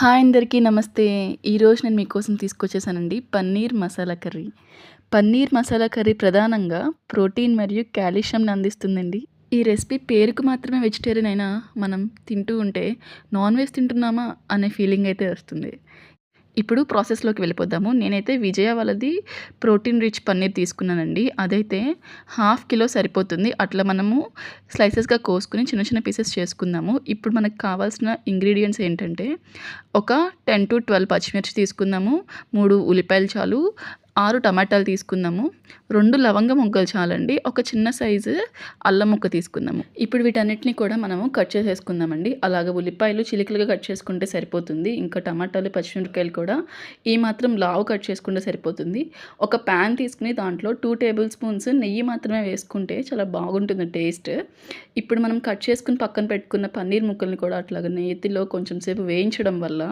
Hi అందరికీ నమస్తే. ఈరోజు నేను మీకోసం తీసుకొచ్చేసానండి పన్నీర్ మసాలా కర్రీ. పన్నీర్ మసాలా కర్రీ ప్రధానంగా ప్రోటీన్ మరియు కాల్షియంని అందిస్తుందండి. ఈ రెసిపీ పేరుకు మాత్రమే వెజిటేరియన్ అయినా మనం తింటూ ఉంటే నాన్ వెజ్ తింటున్నామా అనే ఫీలింగ్ అయితే వస్తుంది. ఇప్పుడు ప్రాసెస్లోకి వెళ్ళిపోదాము. నేనైతే విజయ వాళ్ళది ప్రోటీన్ రిచ్ పన్నీర్ తీసుకున్నానండి. అదైతే హాఫ్ కిలో సరిపోతుంది. అట్లా మనము స్లైసెస్గా కోసుకుని చిన్న చిన్న పీసెస్ చేసుకుందాము. ఇప్పుడు మనకు కావాల్సిన ఇంగ్రీడియంట్స్ ఏంటంటే ఒక టెన్ టు ట్వెల్వ్ పచ్చిమిర్చి తీసుకుందాము. మూడు ఉల్లిపాయలు చాలు. ఆరు టమాటాలు తీసుకుందాము. రెండు లవంగ ముగ్గలు చాలండి. ఒక చిన్న సైజు అల్లం ముక్క తీసుకుందాము. ఇప్పుడు వీటన్నిటిని కూడా మనము కట్ చేసేసుకుందామండి. అలాగే ఉల్లిపాయలు చిలికలుగా కట్ చేసుకుంటే సరిపోతుంది. ఇంకా టమాటాలు పచ్చిమిరపకాయలు కూడా ఈ మాత్రం లావు కట్ చేసుకుంటే సరిపోతుంది. ఒక ప్యాన్ తీసుకుని దాంట్లో టూ టేబుల్ స్పూన్స్ నెయ్యి మాత్రమే వేసుకుంటే చాలా బాగుంటుంది టేస్ట్. ఇప్పుడు మనం కట్ చేసుకుని పక్కన పెట్టుకున్న పన్నీర్ ముక్కల్ని కూడా అట్లాగ నెయ్యిలో కొంచెం సేపు వేయించడం వల్ల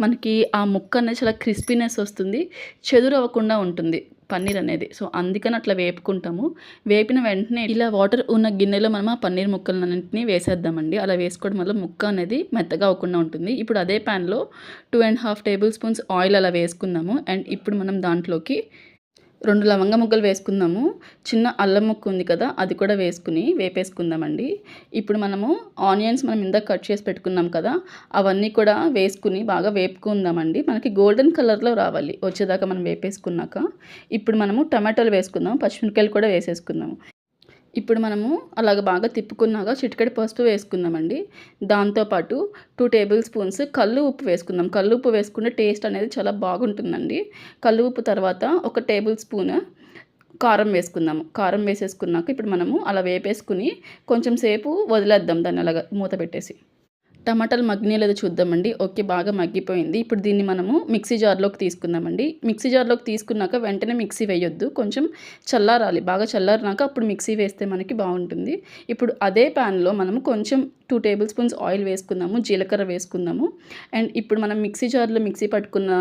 మనకి ఆ ముక్క అనేది చాలా క్రిస్పీనెస్ వస్తుంది. చెదురు అవ్వకుండా ఉంటుంది పన్నీర్ అనేది. సో అందుకని అట్లా వేపుకుంటాము. వేపిన వెంటనే ఇలా వాటర్ ఉన్న గిన్నెలో మనం ఆ పన్నీర్ ముక్కలన్నింటినీ వేసేద్దామండి. అలా వేసుకోవడం వల్ల ముక్క అనేది మెత్తగా అవ్వకుండా ఉంటుంది. ఇప్పుడు అదే ప్యాన్లో two and half table spoons oil అలా వేసుకుందాము. అండ్ ఇప్పుడు మనం దాంట్లోకి రెండు లవంగ ముగ్గలు వేసుకుందాము. చిన్న అల్లం ముక్క ఉంది కదా అది కూడా వేసుకుని వేపేసుకుందామండి. ఇప్పుడు మనము ఆనియన్స్ మనం ఇందాక కట్ చేసి పెట్టుకున్నాం కదా అవన్నీ కూడా వేసుకుని బాగా వేపుకుందామండి. మనకి గోల్డెన్ కలర్లో రావాలి వచ్చేదాకా మనం వేపేసుకున్నాక. ఇప్పుడు మనము టమాటాలు వేసుకుందాం పచ్చిమిరకాయలు కూడా వేసేసుకుందాము. ఇప్పుడు మనము అలాగ బాగా తిప్పుకున్నాక చిటికెడు పసుపు వేసుకుందామండి. దాంతోపాటు టూ టేబుల్ స్పూన్స్ కళ్ళు ఉప్పు వేసుకుందాం. కళ్ళు ఉప్పు వేసుకుంటే టేస్ట్ అనేది చాలా బాగుంటుందండి. కళ్ళు ఉప్పు తర్వాత ఒక టేబుల్ స్పూన్ కారం వేసుకుందాము. కారం వేసేసుకున్నాక ఇప్పుడు మనము అలా వేపేసుకుని కొంచెం సేపు వదిలేద్దాం దాన్ని అలాగ మూత పెట్టేసి. టమాటాలు మగ్గినాయి లేదో చూద్దామండి. ఓకే బాగా మగ్గిపోయింది. ఇప్పుడు దీన్ని మనము మిక్సీ జార్లోకి తీసుకుందామండి. మిక్సీ జార్లోకి తీసుకున్నాక వెంటనే మిక్సీ వేయొద్దు. కొంచెం చల్లారాలి. బాగా చల్లారినాక అప్పుడు మిక్సీ వేస్తే మనకి బాగుంటుంది. ఇప్పుడు అదే ప్యాన్లో మనము కొంచెం టూ టేబుల్ స్పూన్స్ ఆయిల్ వేసుకుందాము. జీలకర్ర వేసుకుందాము. అండ్ ఇప్పుడు మనం మిక్సీ జార్లో మిక్సీ పట్టుకున్న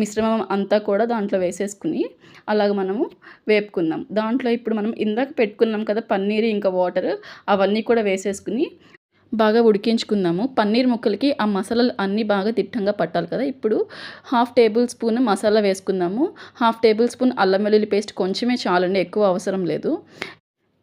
మిశ్రమం అంతా కూడా దాంట్లో వేసేసుకుని అలాగ మనము వేపుకుందాం. దాంట్లో ఇప్పుడు మనం ఇందాక పెట్టుకున్నాం కదా పన్నీర్ ఇంకా వాటర్ అవన్నీ కూడా వేసేసుకుని బాగా ఉడికించుకుందాము. పన్నీర్ ముక్కలకి ఆ మసాలాలు అన్నీ బాగా తిట్టంగా పట్టాలి కదా. ఇప్పుడు హాఫ్ టేబుల్ స్పూన్ మసాలా వేసుకుందాము. హాఫ్ టేబుల్ స్పూన్ అల్లం వెల్లుల్లి పేస్ట్ కొంచెమే చాలండి ఎక్కువ అవసరం లేదు.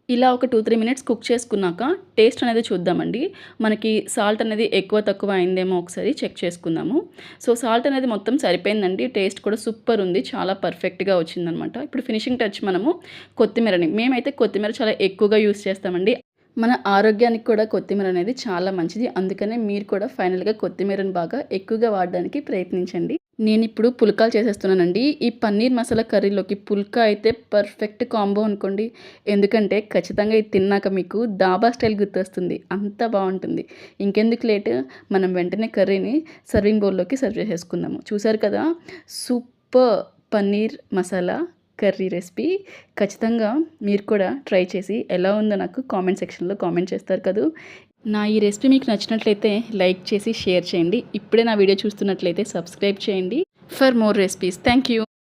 ఇలా ఒక టూ త్రీ మినిట్స్ కుక్ చేసుకున్నాక టేస్ట్ అనేది చూద్దామండి. మనకి సాల్ట్ అనేది ఎక్కువ తక్కువ అయిందేమో ఒకసారి చెక్ చేసుకుందాము. సో సాల్ట్ అనేది మొత్తం సరిపోయిందండి. టేస్ట్ కూడా సూపర్ ఉంది. చాలా పర్ఫెక్ట్గా వచ్చిందనమాట. ఇప్పుడు ఫినిషింగ్ టచ్ మనము కొత్తిమీరని మేమైతే కొత్తిమీర చాలా ఎక్కువగా యూస్ చేస్తామండి. మన ఆరోగ్యానికి కూడా కొత్తిమీర అనేది చాలా మంచిది. అందుకనే మీరు కూడా ఫైనల్గా కొత్తిమీరను బాగా ఎక్కువగా వాడడానికి ప్రయత్నించండి. నేను ఇప్పుడు పుల్కాలు చేసేస్తున్నానండి. ఈ పన్నీర్ మసాలా కర్రీలోకి పుల్కా అయితే పర్ఫెక్ట్ కాంబో అనుకోండి. ఎందుకంటే ఖచ్చితంగా ఇది తిన్నాక మీకు దాబా స్టైల్ గుర్తొస్తుంది. అంత బాగుంటుంది. ఇంకెందుకు లేట్? మనం వెంటనే కర్రీని సర్వింగ్ బౌల్లోకి సర్వ్ చేసేసుకుందాము. చూసారు కదా? Super paneer masala. Curry recipe ఖచ్చితంగా మీరు కూడా ట్రై చేసి ఎలా ఉందో నాకు కామెంట్ సెక్షన్లో కామెంట్ చేస్తారు కదా. నా ఈ రెసిపీ మీకు నచ్చినట్లయితే లైక్ చేసి షేర్ చేయండి. ఇప్పుడే నా వీడియో చూస్తున్నట్లయితే సబ్స్క్రైబ్ చేయండి. For more recipes. Thank you.